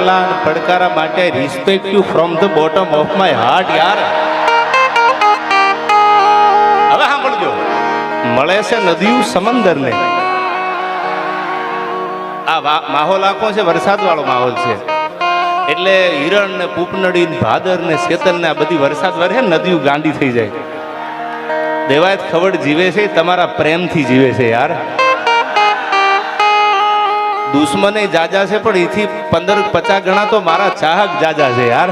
આટલા પડકારા માટે respect you from the bottom of my heart યાર. હવે સાંભળજો. મળે છે નદીયું સમંદરને. આ માહોલ આખો છે વરસાદ વાળો માહોલ છે. એટલે હિરણ ને પૂપનડી ને ભાદર ને શેતન ને આ બધી વરસાદ વરે નદીયું ગાંડી થઈ જાય. દેવાયત ખવડ જીવે છે, તમારા પ્રેમથી જીવે છે, યાર. દુશ્મને જાજા છે, પણ એથી પંદર પચાસ ગણા તો મારા ચાહક જાજા છે યાર.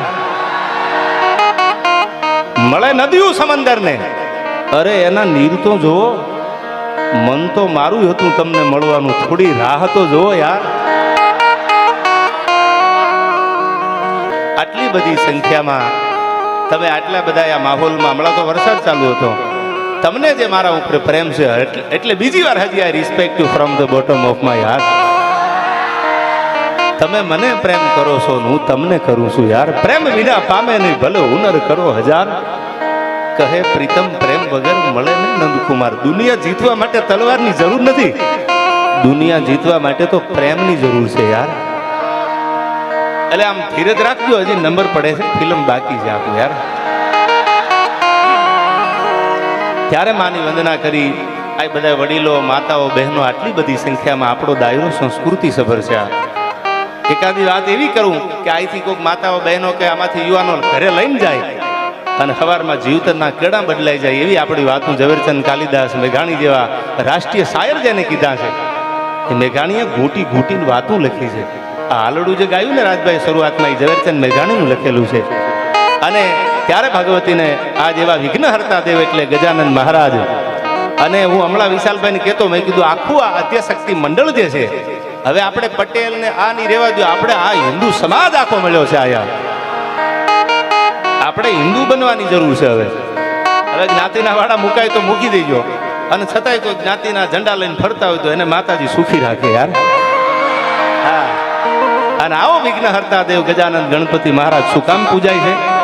મળે નદીયું સમંદર ને અરે એના નીર તો જુઓ. મન તો મારું હતું તમને મળવાનું. થોડી રાહ તો જુઓ યાર. આટલી બધી સંખ્યામાં તમે આટલા બધા આ માહોલમાં, હમણાં તો વરસાદ ચાલુ હતો. તમને જે મારા ઉપર પ્રેમ છે, એટલે બીજી વાર હજી આ respect you from the bottom of my heart તમે મને પ્રેમ કરો છો હું તમને કરું છું યાર. પ્રેમ વિના પામે નહીં, ભલે હુનર કરો હજાર. કહે, પ્રીતમ, પ્રેમ વગર મળે ને નંદકુમાર. દુનિયા જીતવા માટે તલવારની જરૂર નથી. દુનિયા જીતવા માટે તો પ્રેમની જરૂર છે યાર. એટલે આમ ધીરજ રાખજો, હજી નંબર પડે છે. ફિલ્મ બાકી છે આપણું યાર. ત્યારે માની વંદના કરી આ બધા વડીલો, માતાઓ, બહેનો, આટલી બધી સંખ્યામાં આપણો દાયરો સંસ્કૃતિ સભર છે આ. એકાદી વાત એવી કરું કે અહીંથી કોઈક માતાઓ, બહેનો કે આમાંથી યુવાનો ઘરે લઈને જાય અને સવારમાં જીવતરના કેડા બદલાઈ જાય એવી આપણી વાતું ઝવેરચંદ કાલિદાસ મેઘાણી જેવા રાષ્ટ્રીય શાયર જેને કીધા છે. એ મેઘાણીએ ઘૂંટી ઘૂંટીને વાતું લખી છે. આ આલડું જે ગાયું ને રાજભાઈ શરૂઆતમાં એ ઝવેરચંદ મેઘાણીનું લખેલું છે. અને ત્યારે ભગવતીને આ જેવા વિઘ્નહર્તા દેવ એટલે ગજાનંદ મહારાજ અને હું હમણાં વિશાલભાઈને કહેતો, મેં કીધું, આખું આ અત્યશક્તિ મંડળ જે છે હવે આપણે પટેલ ને આ નહીં રહેવા દો આપણે આ હિન્દુ સમાજ આખો મળ્યો છે આયા આપણે હિન્દુ બનવાની જરૂર છે હવે. હવે જ્ઞાતિના વાળા મુકાય તો મૂકી દેજો. અને છતાંય કોઈ જ્ઞાતિના ઝંડા લઈને ફરતા હોય તો એને માતાજી સુખી રાખે યાર. હા. અને આવો વિઘ્ન હરતા દેવ ગજાનંદ ગણપતિ મહારાજ શું કામ પૂજાય છે?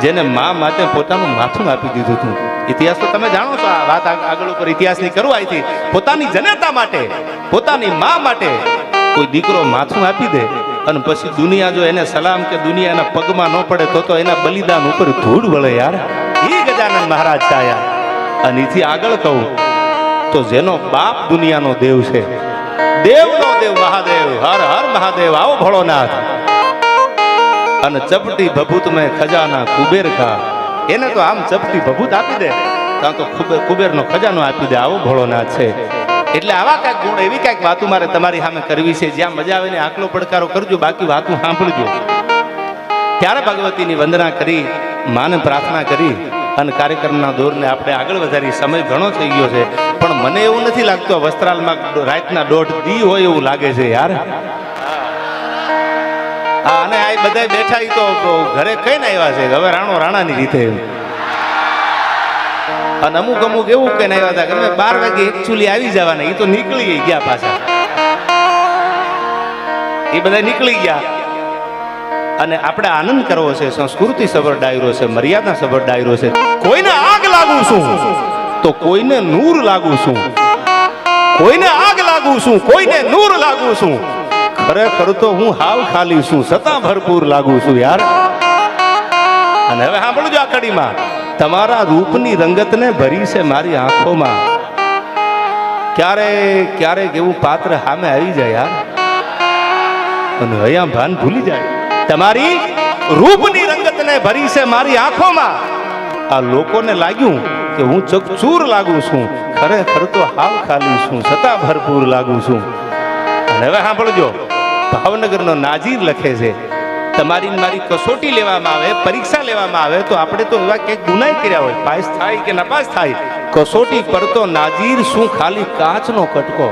જેને મા માટે પોતાનું માથું આપી દીધું હતું. ઇતિહાસ તો તમે જાણો છો આ વાત આગ- આગળ ઉપર ઇતિહાસની કરું હતી પોતાની જનતા માટે. પોતાની મા માટે કોઈ દીકરો માથું આપી દે અને પછી દુનિયા જો એને સલામ કે દુનિયા એના પગમાં ન પડે તો તો એના બલિદાન ઉપર ધૂળ વળે યાર. એ ગજાનંદ મહારાજ છે અને એથી આગળ કહું તો જેનો બાપ દુનિયાનો દેવ છે, દેવનો દેવ મહાદેવ, હર હર મહાદેવ, આવો ભોળોનાથ. અને ચપટી ભભૂત મેં ખજાના કુબેર ખા. એને તો આમ ચપટી ભભૂત આપી દે ત્યાં તો કુબેર કુબેરનો ખજાનો આપી દે, આવો ભોળોનાથ છે. એટલે આવા કાંઈક ગુણ, એવી કાંઈક વાતો મારે તમારી સામે કરવી છે. જ્યાં મજા આવે ને આકલો પડકારો કરજો, બાકી વાતો સાંભળજો. ત્યારે ભગવતીની વંદના કરી, માને પ્રાર્થના કરી અને કાર્યક્રમના દોરને આપણે આગળ વધારી. સમય ઘણો થઈ ગયો છે, પણ મને એવું નથી લાગતું વસ્ત્રાલમાં રાતના દોઢ દી હોય એવું લાગે છે, યાર. અને આ બધા બેઠા તો ઘરે કઈ ને આવ્યા છે? હવે રાણો રાણાની રીતે. અને અમુક અમુક એવું કઈ આવ્યા હતા કે અમે બાર વાગે એકચુલી આવી જવાના, એ તો નીકળી ગયા પાછા. એ બધા નીકળી ગયા. અને આપણે આનંદ કરવો છે, સંસ્કૃતિ સભર ડાયરો છે, મર્યાદા સભર ડાયરો છે. કોઈને આગ લાગુ છું? તો કોઈને નૂર લાગુ છું? કોઈને આગ લાગુ છું? કોઈને નૂર લાગુ છું? ખરેખર તો હું હાવ ખાલી છું છતાં ભરપૂર લાગુ છું યાર. અને હવે સાંભળજો આ કડીમાં. તમારા રૂપની રંગતને ભરી છે મારી આંખોમાં. ક્યારેક ક્યારેક એવું પાત્ર સામે આવી જાય યાર. અને અહીંયા ભાન ભૂલી જાય. તમારી રૂપની રંગતને ભરી છે મારી આંખોમાં. આ લોકોને લાગ્યું કે હું ચકચૂર લાગુ છું. ખરેખર તો હાવ ખાલી છું. છતાં ભરપૂર લાગુ છું. અને હવે સાંભળજો, ભાવનગરનો નાજીર લખે છે. તમારી મારી કસોટી લેવામાં આવે, પરીક્ષા લેવામાં આવે, તો આપણે તો એવા કંઈક ગુનાય કર્યા હોય પાસ થાય કે નપાસ થાય? કસોટી પર તો નાજીર શું ખાલી કાચનો કટકો?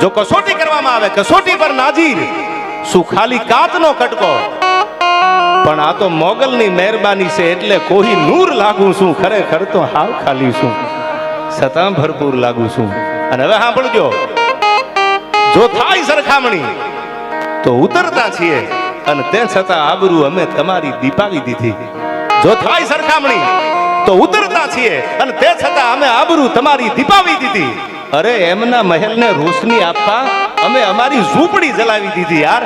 જો કસોટી કરવામાં આવે, કસોટી પર નાજીર શું ખાલી કાચનો કટકો? પણ આ તો મોગલની મહેરબાની છે, એટલે કોઈ નૂર લાગુ છું, ખરેખર તો હાવ ખાલી છું. છતાં ભરપૂર લાગુ છું. અને હવે સાંભળજો. જો થાય સરખામણી તો ઉતરતા છીએ અને તે છતાં આબરૂ અમે તમારી દીપાવી દીધી. જો થાય સરખામણી, તો ઉતરતા છીએ અને તે છતાં અમે આબરૂ તમારી દીપાવી દીધી. અરે, એમના મહેલને રોશની આપવા અમે અમારી ઝૂંપડી જલાવી દીધી યાર.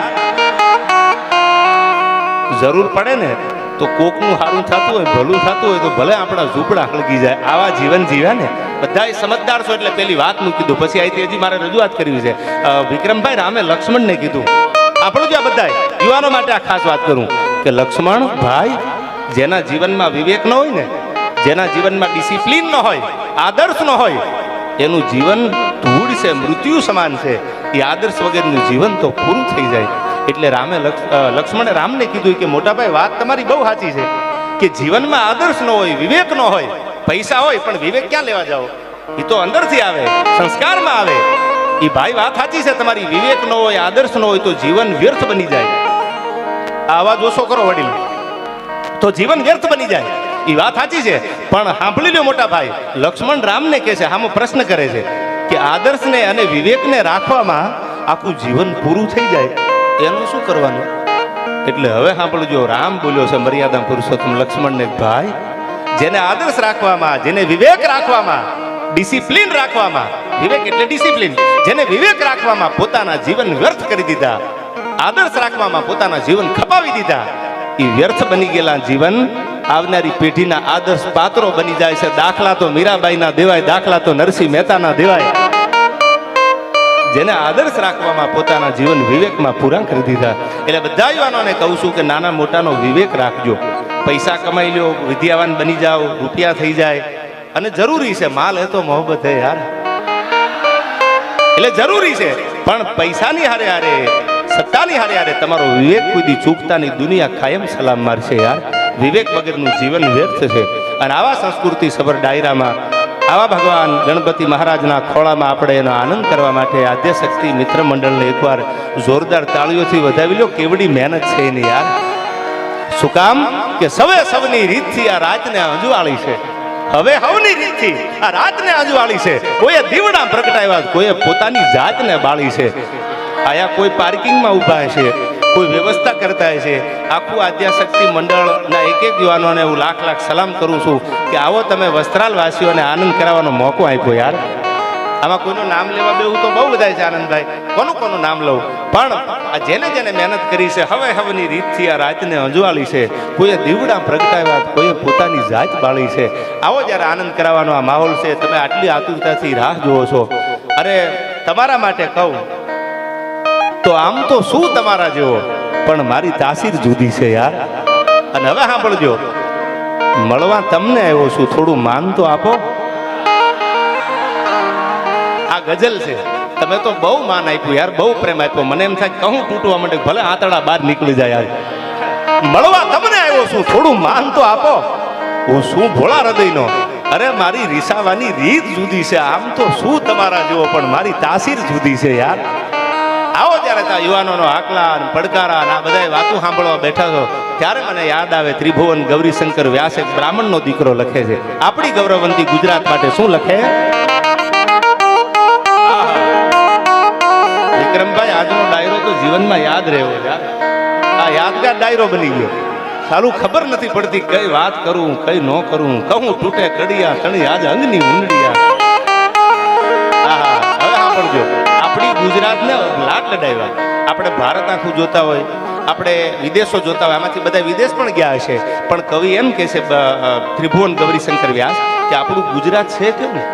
જરૂર પડે ને, તો કોકનું સારું થતું હોય, ભલું થતું હોય, તો ભલે આપણા ઝૂંપડા હળગી જાય, આવા જીવન જીવ્યા ને બધા સમજદાર છો એટલે પેલી વાતનું કીધું પછી અહીંથી હજી મારે રજૂઆત કરવી છે. વિક્રમભાઈ રામે લક્ષ્મણને કીધું આપણું જ આ બધા યુવાનો માટે આ ખાસ વાત કરું કે લક્ષ્મણ ભાઈ, જેના જીવનમાં વિવેક ન હોય ને, જેના જીવનમાં ડિસિપ્લિન ન હોય, આદર્શ ન હોય, એનું જીવન ધૂળ છે, મૃત્યુ સમાન છે. એ આદર્શ વગરનું જીવન તો પૂરું થઈ જાય. એટલે રામે લક્ષ- લક્ષ્મણે રામને કીધું કે મોટાભાઈ વાત તમારી બહુ સાચી છે કે જીવનમાં આદર્શ ન હોય, વિવેક ન હોય, પૈસા હોય, પણ વિવેક ક્યાં લેવા જાઓ? એ તો અંદરથી આવે, સંસ્કારમાં આવે. એ ભાઈ વાત સાચી છે, તમારી વિવેક નો હોય, આદર્શ નો હોય, તો જીવન વ્યર્થ બની જાય. આ અવાજ ઓછો કરો વડીલ. તો જીવન વ્યર્થ બની જાય. એ વાત સાચી છે, પણ સાંભળી લો મોટા ભાઈ. લક્ષ્મણ રામને કહે છે, આમાં પ્રશ્ન કરે છે કે આદર્શને અને વિવેકને રાખવામાં આખું જીવન પૂરું થઈ જાય. એનું શું કરવાનું? એટલે હવે સાંભળજો, રામ બોલ્યો છે મર્યાદા પુરુષોત્તમ લક્ષ્મણને, ભાઈ, જેને આદર્શ રાખવામાં, જેને વિવેક રાખવામાં ડિસિપ્લિન રાખવામાં. વિવેક એટલે ડિસિપ્લિન. જેને વિવેક રાખવામાં પોતાના જીવન વ્યર્થ કરી દીધા. આદર્શ રાખવામાં પોતાના જીવન ખપાવી દીધા. એ વ્યર્થ બની ગયેલા જીવન આવનારી પેઢીના આદર્શ પાત્રો બની જાય છે. દાખલા તો મીરાબાઈના દેવાય, દાખલા તો નરસિંહ મહેતાના દેવાય. જેને આદર્શ રાખવામાં પોતાના જીવન વિવેકમાં પૂરા કરી દીધા. એટલે બધા યુવાનોને કહું છું કે નાના મોટાનો વિવેક રાખજો. પૈસા કમાઈ લો વિદ્યાવાન બની જાઓ, રૂપિયા થઈ જાય. અને જરૂરી છે, માલ એ તો મોહબ્બત હે યાર. એટલે જરૂરી છે, પણ પૈસાની હારે હારે, સત્તાની હારે હારે તમારો વિવેક કુદી ચૂકતાની દુનિયા કાયમ સલામ મારશે યાર. વિવેક વગરનું જીવન વ્યર્થ છે. અને આવા સંસ્કૃતિ સભર ડાયરામાં, આવા ભગવાન ગણપતિ મહારાજના ખોળામાં આપણે એનો આનંદ કરવા માટે આદ્યશક્તિ મિત્ર મંડળને એકવાર જોરદાર તાળીઓથી વધાવી લો. કેવડી મહેનત છે એની યાર. શું કામ? કે સવે સવની રીતથી આ રાતને અંજવાળી છે. હવે હવની રીતથી આ રાતને આજવાળી છે. કોઈએ દીવડા પ્રગટાવ્યા કોઈએ પોતાની જાતને બાળી છે. આયા કોઈ પાર્કિંગમાં ઊભા છે કોઈ વ્યવસ્થા કરતા છે આખું આદ્યાશક્તિ મંડળના એક એક યુવાનોને હું લાખ લાખ સલામ કરું છું કે આવો તમે વસ્ત્રાલવાસીઓને આનંદ કરાવવાનો મોકો આપ્યો યાર. આમાં કોઈનું નામ લેવા બેવું તો બહુ બધા છે આનંદભાઈ. કોનું કોનું નામ લઉં? પણ આ જેને જેને મહેનત કરી છે, હવે હવેની રીતથી આ રાતને અંજવાળી છે. કોઈએ દીવડા પ્રગટાવ્યા, કોઈએ પોતાની જાત બાળી છે. આવો જ્યારે આનંદ કરાવવાનો આ માહોલ છે, તમે આટલી આતુરતાથી રાહ જુઓ છો. અરે, તમારા માટે કહું, તો આમ તો શું તમારા જેવો? પણ મારી તાસીર જુદી છે યાર. અને હવે સાંભળજો, મળવા તમને આવ્યો છું, થોડું માન તો આપો. આ ગઝલ છે. તમે તો બહુ માન આપ્યું યાર, બહુ પ્રેમ આપ્યો. મને એમ થાય કહું તૂટવા માટે ભલે આતડા બહાર નીકળી જાય યાર. મળવા તમને આવ્યો છું, થોડું માન તો આપો. હું શું ભોળા હૃદયનો. અરે મારી રીસાવાની રીત જુદી છે, આમ તો શું તમારા જેવો, પણ મારી તાસીર જુદી છે યાર. આવો ત્યારે ત્યાં યુવાનોનો આકલા પડકારા અને આ બધા વાતો સાંભળવા બેઠા છો, ત્યારે મને યાદ આવે ત્રિભુવન ગૌરીશંકર વ્યાસ બ્રાહ્મણનો દીકરો લખે છે. આપણી ગૌરવંતી ગુજરાત માટે શું લખે? વિક્રમભાઈ આજનો ડાયરો તો જીવનમાં યાદ રહ્યો યાર આ યાદગાર ડાયરો બની ગયો. સારું ખબર નથી પડતી કઈ વાત કરું, કઈ ન કરું. કહું, તૂટે કડિયા, તણી આજ અંગની ઊંડડિયા હવે સાંભળજો. આપણી ગુજરાતને લાટ લડાવ્યા. આપણે ભારત આખું જોતા હોય, આપણે વિદેશો જોતા હોય, આમાંથી બધા વિદેશ પણ ગયા હશે. પણ કવિ એમ કહે છે ત્રિભુવન ગૌરીશંકર વ્યાસ, કે આપણું ગુજરાત છે કેવું?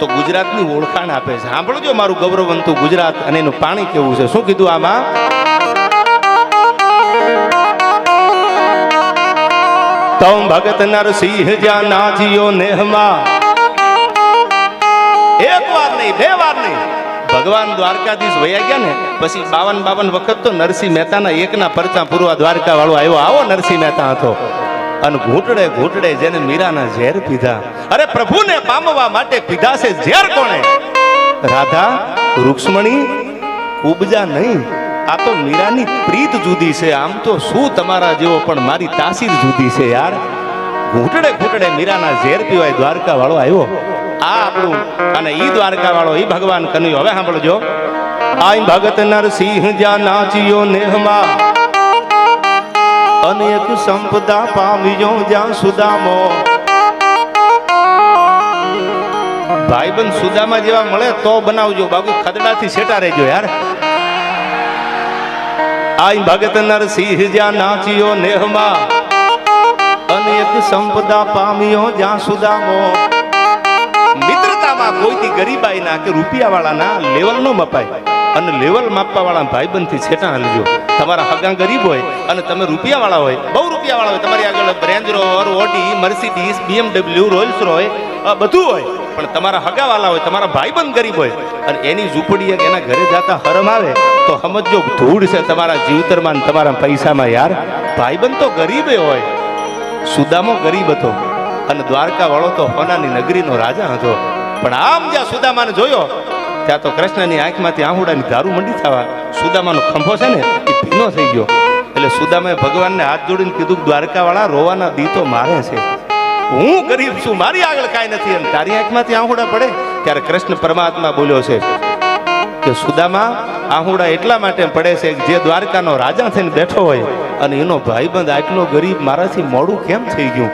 તો ગુજરાતની ઓળખાણ આપે છે. સાંભળજો મારું ગૌરવંતુ ગુજરાત અને એનું પાણી કેવું છે. શું કીધું આમાં? તમ ભગત નરસિંહ જ્યાં નાજીઓ નેહમાં. એક વાર નહીં, બે વાર નહીં. ભગવાન દ્વારકાધીશ વયા ગયા ને, પછી બાવન બાવન વખત તો નરસિંહ મહેતાના એકના પરચા પૂરવા દ્વારકા વાળો આવ્યો. આવો નરસિંહ મહેતા હતો અને ઘૂંટડે ઘૂંટડે જેને મીરાના ઝેર પીધા. અરે પ્રભુને પામવા માટે પીધા છે ઝેર કોણે? રાધા, રૂક્ષ્મણી ઉપજા નહીં. આ તો મીરાની પ્રીત જુદી છે. આમ તો શું તમારા જેવો પણ મારી તાસીર જુદી છે યાર? ઘૂંટડે ઘૂંટડે મીરાના ઝેર પીવાય દ્વારકા વાળો આવ્યો. આ આપણું અને ઈ દ્વારકા વાળો ઈ ભગવાન કન્યો. હવે સાંભળજો. આઈ ભગત નરસિંહ જ્યાં નાચ્યો નેહમાં. અનેક સંપદા પામ્યો જ્યાં સુદામો. ભાઈબંધ સુદામા જેવા મળે તો બનાવજો. બાબુ, ખદડાથી સેટા રહેજો યાર. આઈ ભગત નરસિંહ જ્યાં નાચ્યો નેહમાં. અનેક સંપદા પામ્યો જ્યાં સુદામો. મિત્રતામાં કોઈથી ગરીબાઈ ના કે રૂપિયા વાળાના લેવલ નો મપાય. અને લેવલ માપવા વાળા ભાઈબંધથી છેટા હાલજો. તમારા હગા ગરીબ હોય અને તમે રૂપિયા વાળા હોય, બહુ રૂપિયા વાળા હોય, તમારી આગળ Range Rover Audi Mercedes BMW Rolls Royce બધું હોય, પણ તમારા હગાવાલા હોય, તમારા ભાઈબંધ ગરીબ હોય, અને એની ઝૂંપડી એના ઘરે જતા હરમ આવે, તો સમજો ધૂળ છે તમારા જીવતરમાં તમારા પૈસામાં યાર. ભાઈબંધ તો ગરીબે હોય, સુદામો ગરીબ હતો, અને દ્વારકા વાળો તો હોનાની નગરીનો રાજા હતો. પણ આમ જ્યાં સુદામાને જોયો ત્યાં તો કૃષ્ણની આંખમાંથી આહુડાની દારૂ મંડી થવા સુદામાનો ખંભો છે ને, એ ભીનો થઈ ગયો. એટલે સુદામાએ ભગવાનને હાથ જોડીને કીધું દ્વારકાવાળા દ્વારકા વાળા રોવાના દી તો મારે છે. હું ગરીબ છું, મારી આગળ કાંઈ નથી. અને તારી આંખમાંથી આહુડા પડે ત્યારે કૃષ્ણ પરમાત્મા બોલ્યો છે કે સુદામા, આહુડા એટલા માટે પડે છે જે દ્વારકાનો રાજા થઈને બેઠો હોય અને એનો ભાઈબંધ આટલો ગરીબ મારાથી મોડું કેમ થઈ ગયું?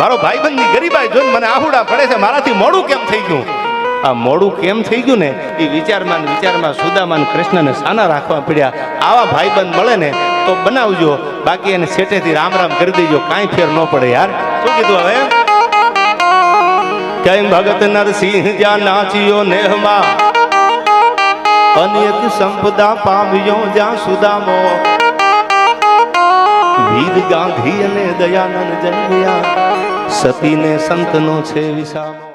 મારો ભાઈબંધની ગરીબાઈ જોઈને મને આહુડા પડે છે, મારાથી મોડું કેમ થઈ ગયું? આ મોડું કેમ થઈ ગયું ને? એ વિચારમાં વિચારમાં સુદામાન કૃષ્ણને સાના રાખવા પડ્યા. આવા ભાઈબંધ મળે ને તો બનાવજો. બાકી એને સેટેથી રામ રામ કરી દેજો. કાંઈ ફેર ન પડે યાર. શું કીધું હવે? કેમ ભગત નરસિંહ જ્યાં નાચ્યો નેહમાં. અનેક સંપદા પામ્યો જ્યાં સુદામો. વીર ગાંધી અને દયાનંદ જન્મ્યા. સતીને સંતનો છે વિસામો.